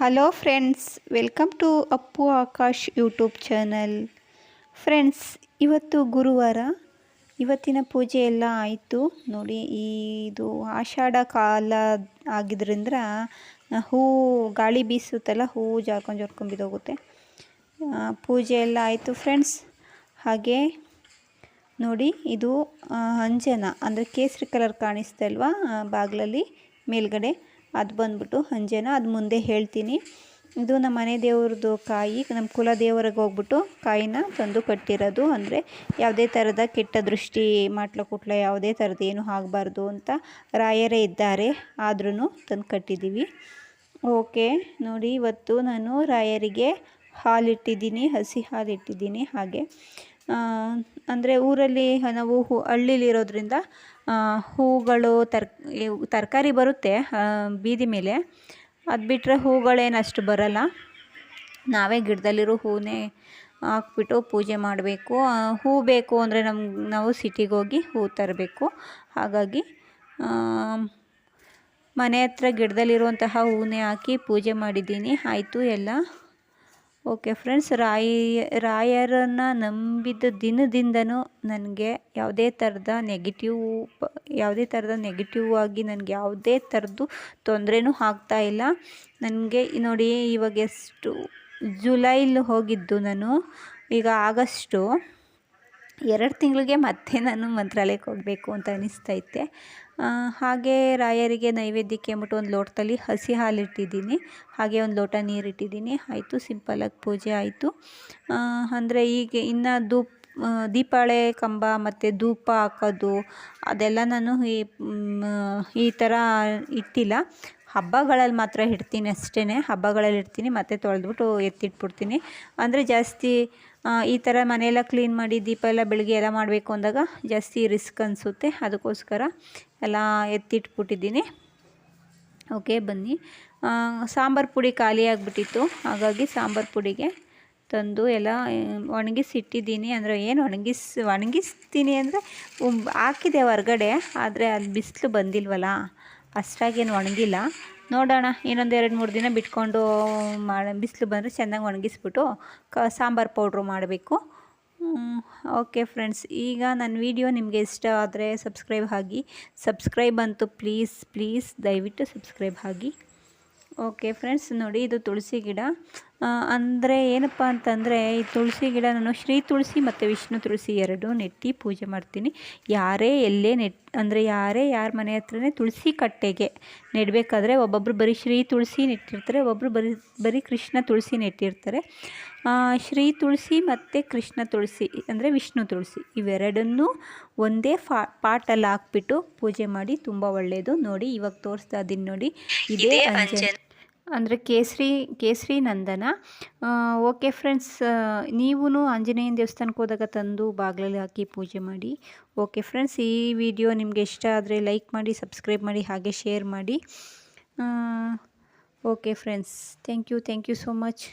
Hello friends welcome to Appu Akash YouTube channel friends ಇವತ್ತು ಗುರುವಾರ, ಇವತ್ತಿನ ಪೂಜೆ ಎಲ್ಲ ಆಯಿತು. ನೋಡಿ, ಇದು ಆಷಾಢ ಕಾಲ ಆಗಿದ್ರಿಂದ ಹೂ ಗಾಳಿ ಬೀಸುತ್ತಲ್ಲ, ಹೂ ಜಾರ್ಕೊಂಡು ಜಾರ್ಕೊಂಡು ಬಿದ್ದೋಗುತ್ತೆ ಪೂಜೆ ಎಲ್ಲ ಆಯಿತು ಫ್ರೆಂಡ್ಸ್ ಹಾಗೆ, ನೋಡಿ, ಇದು ಅಂಜನ, ಅಂದರೆ ಕೇಸರಿ ಕಲರ್ ಕಾಣಿಸ್ತಾ ಇಲ್ವಾ ಬಾಗಿಲಲ್ಲಿ ಮೇಲ್ಗಡೆ. ಅದು ಬಂದ್ಬಿಟ್ಟು ಅಂಜನ ಅದು ಮುಂದೆ ಹೇಳ್ತೀನಿ. ಇದು ನಮ್ಮ ಮನೆ ದೇವ್ರದ್ದು ಕಾಯಿ, ನಮ್ಮ ಕುಲ ದೇವರಿಗೆ ಹೋಗ್ಬಿಟ್ಟು ಕಾಯಿನ ತಂದು ಕಟ್ಟಿರೋದು. ಅಂದರೆ ಯಾವುದೇ ಥರದ ಕೆಟ್ಟ ದೃಷ್ಟಿ, ಮಾಟ್ಲ ಕುಟ್ಲ ಯಾವುದೇ ಥರದ್ದು ಏನು ಆಗಬಾರ್ದು ಅಂತ ರಾಯರೇ ಇದ್ದಾರೆ. ಆದ್ರೂ ತಂದು ಕಟ್ಟಿದ್ದೀವಿ. ಓಕೆ, ನೋಡಿ, ಇವತ್ತು ನಾನು ರಾಯರಿಗೆ ಹಾಲಿಟ್ಟಿದ್ದೀನಿ, ಹಸಿ ಹಾಲಿಟ್ಟಿದ್ದೀನಿ ಹಾಗೆ. ಅಂದರೆ ಊರಲ್ಲಿ ನಾವು ಹೂ, ಹಳ್ಳಿಲಿರೋದ್ರಿಂದ ಹೂಗಳು ತರ್ ತರಕಾರಿ ಬರುತ್ತೆ ಬೀದಿ ಮೇಲೆ. ಅದು ಬಿಟ್ಟರೆ ಹೂಗಳೇನು ಅಷ್ಟು ಬರಲ್ಲ. ನಾವೇ ಗಿಡದಲ್ಲಿರೋ ಹೂವೇ ಹಾಕ್ಬಿಟ್ಟು ಪೂಜೆ ಮಾಡಬೇಕು. ಹೂ ಬೇಕು ಅಂದರೆ ನಮ್ಗೆ ನಾವು ಸಿಟಿಗೆ ಹೋಗಿ ಹೂ ತರಬೇಕು. ಹಾಗಾಗಿ ಮನೆ ಹತ್ರ ಗಿಡದಲ್ಲಿರುವಂತಹ ಹೂವೇ ಹಾಕಿ ಪೂಜೆ ಮಾಡಿದ್ದೀನಿ. ಆಯಿತು ಎಲ್ಲ. ಓಕೆ ಫ್ರೆಂಡ್ಸ್, ರಾಯ, ರಾಯರನ್ನು ನಂಬಿದ ದಿನದಿಂದನೂ ನನಗೆ ಯಾವುದೇ ಥರದ ನೆಗೆಟಿವ್ ಯಾವುದೇ ಥರದ ನೆಗೆಟಿವ್ ಆಗಿ ನನಗೆ ಯಾವುದೇ ಥರದ್ದು ತೊಂದರೆನೂ ಇಲ್ಲ. ನನಗೆ ನೋಡಿ ಇವಾಗ ಎಷ್ಟು ಜುಲೈಲಿ ಹೋಗಿದ್ದು ನಾನು, ಈಗ ಆಗಸ್ಟು. ಎರಡು ತಿಂಗಳಿಗೆ ಮತ್ತೆ ನಾನು ಮಂತ್ರಾಲಯಕ್ಕೆ ಹೋಗಬೇಕು ಅಂತ ಅನಿಸ್ತೈತೆ. ಹಾಗೆ ರಾಯರಿಗೆ ನೈವೇದ್ಯಕ್ಕೆ ಅಂದ್ಬಿಟ್ಟು ಒಂದು ಲೋಟದಲ್ಲಿ ಹಸಿ ಹಾಲು ಇಟ್ಟಿದ್ದೀನಿ. ಹಾಗೆ ಒಂದು ಲೋಟ ನೀರು ಇಟ್ಟಿದ್ದೀನಿ. ಆಯಿತು ಸಿಂಪಲಾಗಿ ಪೂಜೆ ಆಯಿತು. ಅಂದರೆ ಈಗ ಇನ್ನು ಧೂಪ್ ದೀಪಾಳೆ ಕಂಬ ಮತ್ತು ಧೂಪ ಹಾಕೋದು, ಅದೆಲ್ಲ ನಾನು ಈ ಈ ಥರ ಇಟ್ಟಿಲ್ಲ. ಹಬ್ಬಗಳಲ್ಲಿ ಮಾತ್ರ ಇಡ್ತೀನಿ ಅಷ್ಟೇ ಹಬ್ಬಗಳಲ್ಲಿ ಇಡ್ತೀನಿ, ಮತ್ತೆ ತೊಳೆದ್ಬಿಟ್ಟು ಎತ್ತಿಟ್ಬಿಡ್ತೀನಿ. ಅಂದರೆ ಜಾಸ್ತಿ ಈ ಥರ ಮನೆಯೆಲ್ಲ ಕ್ಲೀನ್ ಮಾಡಿ ದೀಪ ಎಲ್ಲ ಬೆಳಗ್ಗೆ ಎಲ್ಲ ಮಾಡಬೇಕು ಅಂದಾಗ ಜಾಸ್ತಿ ರಿಸ್ಕ್ ಅನಿಸುತ್ತೆ. ಅದಕ್ಕೋಸ್ಕರ ಎಲ್ಲ ಎತ್ತಿಟ್ಬಿಟ್ಟಿದ್ದೀನಿ. ಓಕೆ ಬನ್ನಿ. ಸಾಂಬಾರು ಪುಡಿ ಖಾಲಿ ಆಗಿಬಿಟ್ಟಿತ್ತು. ಹಾಗಾಗಿ ಸಾಂಬಾರು ಪುಡಿಗೆ ತಂದು ಎಲ್ಲ ಒಣಗಿಸಿಟ್ಟಿದ್ದೀನಿ. ಅಂದರೆ ಏನು ಒಣಗಿಸ್, ಒಣಗಿಸ್ತೀನಿ ಅಂದರೆ ಹಾಕಿದೆ ಹೊರಗಡೆ, ಆದರೆ ಅದು ಬಿಸಿಲು ಬಂದಿಲ್ವಲ್ಲ, ಅಷ್ಟಾಗೇನು ಒಣಗಿಲ್ಲ. ನೋಡೋಣ, ಇನ್ನೊಂದು ಎರಡು ಮೂರು ದಿನ ಬಿಟ್ಕೊಂಡು ಮಾಡಿ, ಬಿಸಿಲು ಬಂದರೆ ಚೆನ್ನಾಗಿ ಒಣಗಿಸ್ಬಿಟ್ಟು ಕ, ಸಾಂಬಾರು ಪೌಡ್ರು ಮಾಡಬೇಕು. ಓಕೆ ಫ್ರೆಂಡ್ಸ್, ಈಗ ನನ್ನ ವಿಡಿಯೋ ನಿಮಗೆ ಇಷ್ಟ ಆದರೆ ಸಬ್ಸ್ಕ್ರೈಬ್ ಆಗಿ, ಸಬ್ಸ್ಕ್ರೈಬ್ ಅಂತೂ ಪ್ಲೀಸ್ ಪ್ಲೀಸ್ ದಯವಿಟ್ಟು ಸಬ್ಸ್ಕ್ರೈಬ್ ಆಗಿ. ಓಕೆ ಫ್ರೆಂಡ್ಸ್, ನೋಡಿ ಇದು ತುಳಸಿ ಗಿಡ. ಅಂದರೆ ಏನಪ್ಪ ಅಂತಂದರೆ ಈ ತುಳಸಿ ಗಿಡ ನಾನು ಶ್ರೀ ತುಳಸಿ ಮತ್ತು ವಿಷ್ಣು ತುಳಸಿ ಎರಡು ನೆಟ್ಟಿ ಪೂಜೆ ಮಾಡ್ತೀನಿ. ಯಾರೇ ಎಲ್ಲೇ ನೆಟ್ ಅಂದರೆ ಯಾರೇ ಯಾರ ಮನೆ ಹತ್ರನೇ ತುಳಸಿ ಕಟ್ಟೆಗೆ ನೆಡಬೇಕಾದ್ರೆ ಒಬ್ಬೊಬ್ಬರು ಬರೀ ಶ್ರೀ ತುಳಸಿ ನೆಟ್ಟಿರ್ತಾರೆ ಒಬ್ಬರು ಬರೀ ಬರೀ ಕೃಷ್ಣ ತುಳಸಿ ನೆಟ್ಟಿರ್ತಾರೆ. ಶ್ರೀ ತುಳಸಿ ಮತ್ತು ಕೃಷ್ಣ ತುಳಸಿ ಅಂದರೆ ವಿಷ್ಣು ತುಳಸಿ ಇವೆರಡನ್ನೂ ಒಂದೇ ಫಾ ಪಾಟಲ್ಲಿ ಹಾಕ್ಬಿಟ್ಟು ಪೂಜೆ ಮಾಡಿ ತುಂಬ ಒಳ್ಳೆಯದು ನೋಡಿ ಇವಾಗ ತೋರಿಸ್ತಾ ಇದ್ದೀನಿ ನೋಡಿ ಇದೇ ಅಂಜನ್. ಅಂದರೆ ಕೇಸರಿ ಕೇಸರಿ ನಂದನ. ಓಕೆ ಫ್ರೆಂಡ್ಸ್ ನೀವು ಆಂಜನೇಯನ ದೇವಸ್ಥಾನಕ್ಕೆ ಹೋದಾಗ ತಂದು ಬಾಗಿಲಲ್ಲಿ ಹಾಕಿ ಪೂಜೆ ಮಾಡಿ. ಓಕೆ ಫ್ರೆಂಡ್ಸ್, ಈ ವಿಡಿಯೋ ನಿಮಗೆ ಇಷ್ಟ ಆದರೆ ಲೈಕ್ ಮಾಡಿ, ಸಬ್ಸ್ಕ್ರೈಬ್ ಮಾಡಿ, ಹಾಗೆ ಶೇರ್ ಮಾಡಿ. Okay friends, thank you thank you so much.